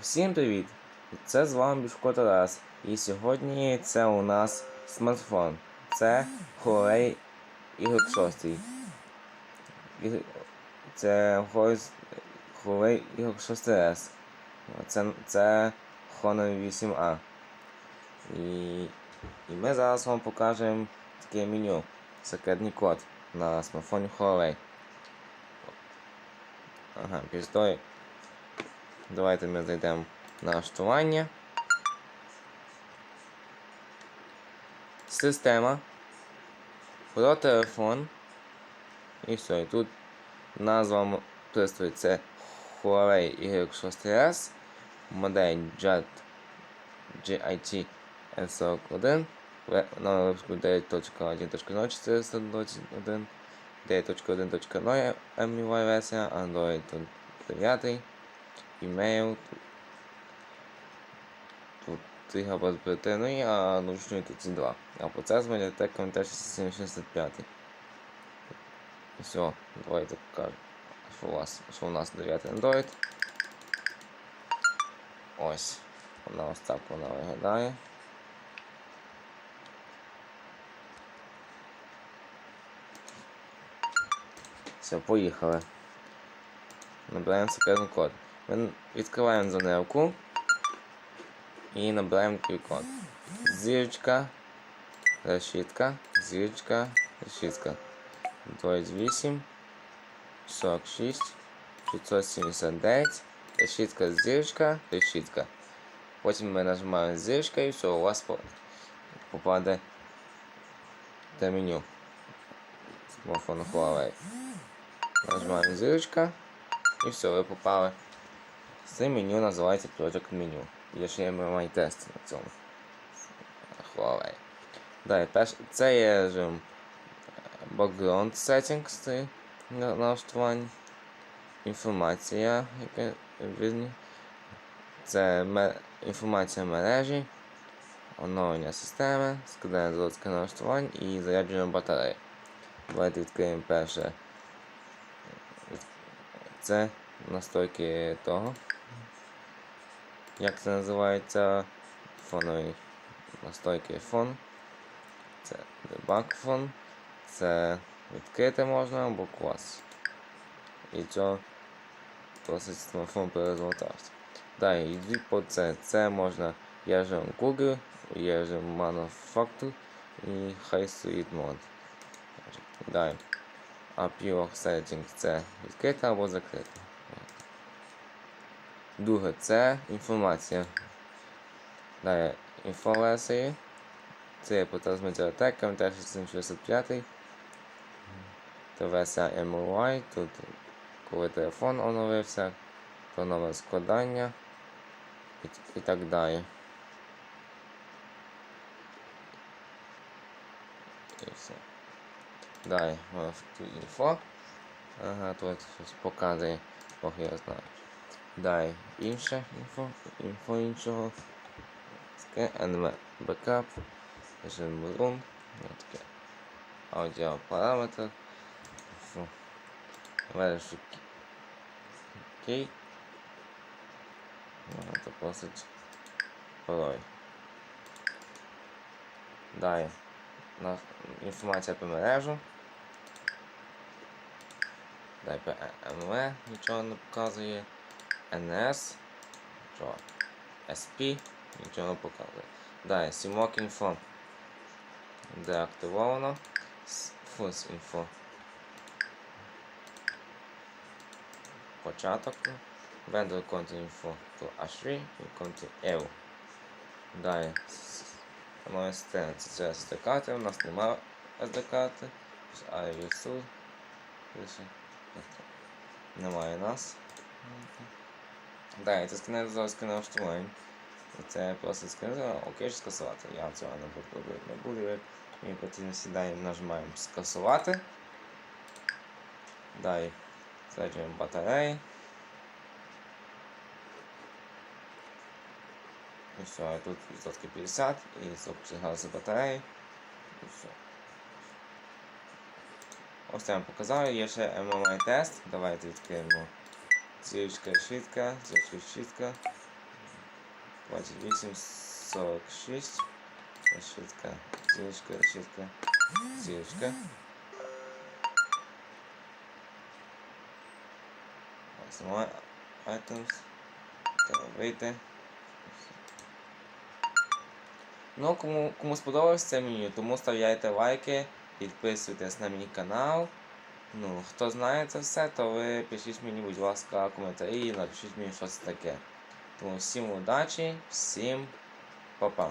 Всім привіт! Це з вами Бішко Тарас. І сьогодні це у нас смартфон. Це Huawei Y6. Це Huawei Huawei Y6S. Це, це Honor 8A. І, і ми зараз вам покажемо таке меню. Секретний код на смартфоні Huawei. Ага, після того Давайте ми зайдемо на налаштування. Система. Про телефон. І все. І тут назва пристрою це Huawei Y6S. Модель JET GIT S41. ве- Номер випуску 9.1.0.421. 9.1.0 MUI версія, Android 9 email. Тут 3 ГБ оперативної, а ночної тут 2. А процес Mediatek Comtech 765. Все, давайте покажу, що у, вас, що у нас 9 Android. Ось. Вона ось так вона виглядає. Все, поїхали. Набираємо секретний код. Ми відкриваємо заневку і набираємо код. Зірочка, решітка, зірочка, решітка. 28, 46, 579, решітка, зірочка, решітка. Потім ми нажимаємо зірочка і все, у вас по- попаде те меню. Смартфону Huawei. Нажимаємо зірочка. І все, ви попали. Це меню називається Project Menu. Є ще MMI тест на цьому. Huawei. Далі, це є режим е, Background Settings налаштування. Інформація, яка видно. Це ме... інформація мережі, оновлення системи, складання додаткових налаштувань і зарядження батареї. Давайте відкриємо перше це настройки того. Як це називається? Фонові настройки фон. Це debug фон. Це відкрити можна або клас. І цього досить смартфон перезавантажити. Далі йдуть по це. Це можна є режим Google, є режим Manufacture і High Speed Mode. Далі. А Pure Setting це відкрита або закрита. Друге це інформація. Далі інфоверсії. Це процес Mediatek, Comtech 765. Це версія MUI. Тут коли телефон оновився, то номер складання і, і так далі. І все. Далі, тут інфо. Ага, тут щось показує, Бог я знаю. Далі інше інфо, інфо іншого. Таке NV Backup, режим Room, таке аудіо параметр. Фу. Вершу кей. Це просить пароль. Далі. Інформація по мережу. Дай МВ нічого не показує. NS. Що? SP нічого не показує. Далі Simok Info. Деактивовано. Fus Info. Початок. Vendor Content Info to H3 і Content EU. Далі. Моя сцена це SD карти, у нас немає SD карти. А VSU. Немає нас. Далі, це сканер зараз сканер Це просто сканер, окей, скасувати. Я цього не буду робити. Не буду. як Мені потрібно сідаємо, нажимаємо скасувати. Далі заряджуємо батареї. І все, тут відсотки 50 і 40 градусів батареї. І все. Ось я вам показав, є ще MMI тест. Давайте відкриємо зірочка швидка, зірочка швидка. 28, 46. Решітка, зірочка, решітка, зірочка. Знімаю items. Вийти. Ну, кому, кому сподобалось це меню, тому ставляйте лайки, підписуйтесь на мій канал. Ну, хто знає це все, то ви пишіть мені, будь ласка, коментарі і напишіть мені, що це таке. Тому всім удачі, всім па-па.